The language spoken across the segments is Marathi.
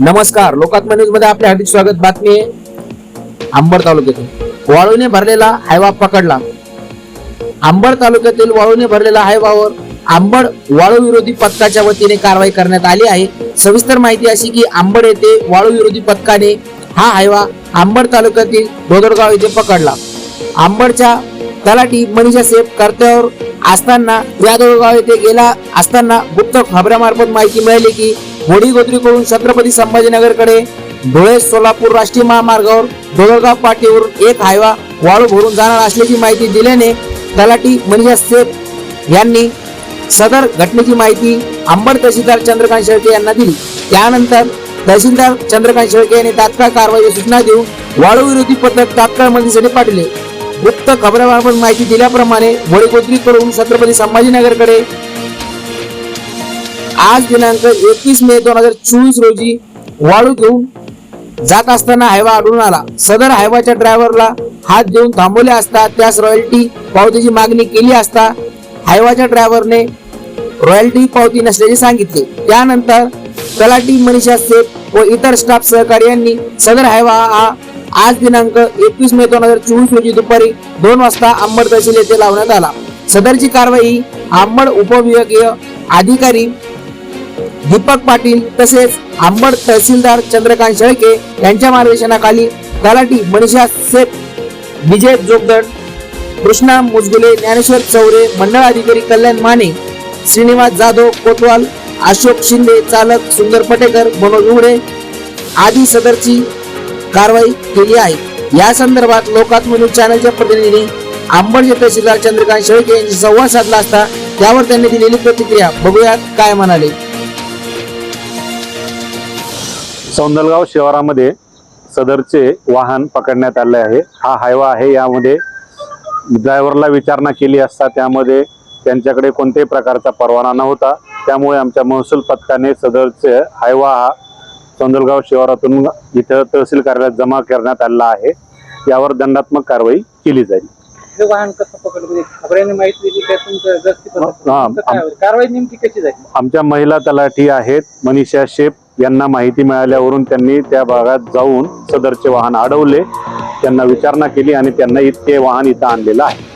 नमस्कार. लोकात्मा न्यूजमध्ये आपले हार्दिक स्वागत. बातमी आहे आंबड तालुक्यातून. वाळूने भरलेला हायवा पकडला. आंबड तालुक्यातील वाळूने भरलेला हायवावर आंबड वाळू विरोधी पथकाच्या वतीने कारवाई करण्यात आली आहे. सविस्तर माहिती अशी की आंबड येथे वाळू विरोधी पथकाने हा हायवा आंबड तालुक्यातील दोदरगाव येथे पकडला. आंबडच्या तलाठी मनीषा सेफ कर्त्यावर असताना या दोडगाव येथे गेला असताना गुप्त खबऱ्यामार्फत माहिती मिळाली की होडी गोत्रीकडून छत्रपती संभाजीनगरकडे धुळे सोलापूर राष्ट्रीय महामार्गावर दोदरगाव पाटीवरून एक हायवा वाळू भरून जाणार असल्याची माहिती दिल्याने तलाठी मनीषा सेठ यांनी सदर घटनेची माहिती अंबड तहसीलदार चंद्रकांत शेळके यांना दिली. त्यानंतर तहसीलदार चंद्रकांत शेळके यांनी तात्काळ कारवाईची सूचना देऊन वाळू विरोधी पथक तात्काळ मदतीसाठी पाठवले. गुप्त खबरामार्फत माहिती दिल्याप्रमाणे वडीकोत्रीकडून छत्रपती संभाजीनगरकडे आज दिनांक एकवीस मे दोन हजार चोवीस रोजी वाळू घेऊन जात असताना हायवा आढळून आला. सदर हायवाच्या ड्रायव्हरला हात देऊन थांबवले असता त्यास रॉयल्टी पावतीची मागणी केली असता हायवाच्या ड्रायव्हरने रॉयल्टी पावती नसल्याचे सांगितले. त्यानंतर तलाठी मनीषा सेठ व इतर स्टाफ सहकार्यांनी सदर हायवा हा आज दिनांक एकवीस मे दोन हजार चोवीस रोजी दुपारी दोन वाजता अंबड तहसील येथे लावण्यात आला. सदरची कारवाई अंबड उपविभागीय अधिकारी दीपक पाटील तसेच आंबड तहसीलदार चंद्रकांत शेळके यांच्या मार्गदर्शनाखाली तलाठी मनीषा सेठ विजय जोगदड कृष्णा मुजगुले ज्ञानेश्वर चौरे मंडळ अधिकारी कल्याण माने श्रीनिवास जाधव कोतवाल अशोक शिंदे चालक सुंदर पटेकर मनोज उघडे आदी सदरची कारवाई केली आहे. या संदर्भात लोकात्म न्यूज चॅनलच्या प्रतिनिधींनी आंबडचे तहसीलदार चंद्रकांत शेळके यांची संवाद साधला असता त्यावर त्यांनी दिलेली प्रतिक्रिया. बघूयात काय म्हणाले. सौंदलगाव शिवारामध्ये सदरचे वाहन पकडण्यात आले आहे. हा हायवा आहे. यामध्ये ड्रायव्हरला विचारणा केली असता त्यामध्ये त्यांच्याकडे कोणत्याही प्रकारचा परवाना नव्हता. त्यामुळे आमच्या महसूल पथकाने सदरचे हायवा हा सौंदलगाव शिवारातून इथं तहसील कार्यालयात जमा करण्यात आलेला आहे. यावर दंडात्मक कारवाई केली जाईल. हे वाहन कसं पकडलं? म्हणजे खबऱ्याने माहिती दिली काय तुमचं गस्ती पद्धत हा? कारवाई नेमकी कशी झाली? आमच्या महिला तलाठी आहेत. मनीषा शेप यांना माहिती मिळाल्यावरून त्यांनी त्या भागात जाऊन सदरचे वाहन अडवले. त्यांना विचारणा केली आणि त्यांना इतके वाहन इथं आणलेलं आहे.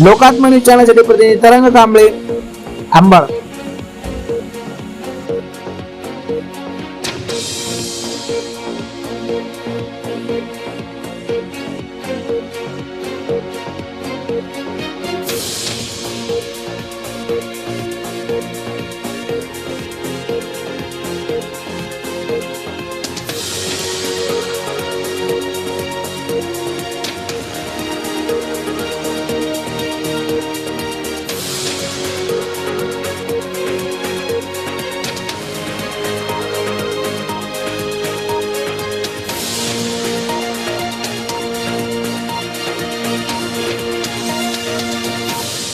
लोकात्मनी चॅनलसाठी प्रतिनिधी तरंग कांबळे आंबळ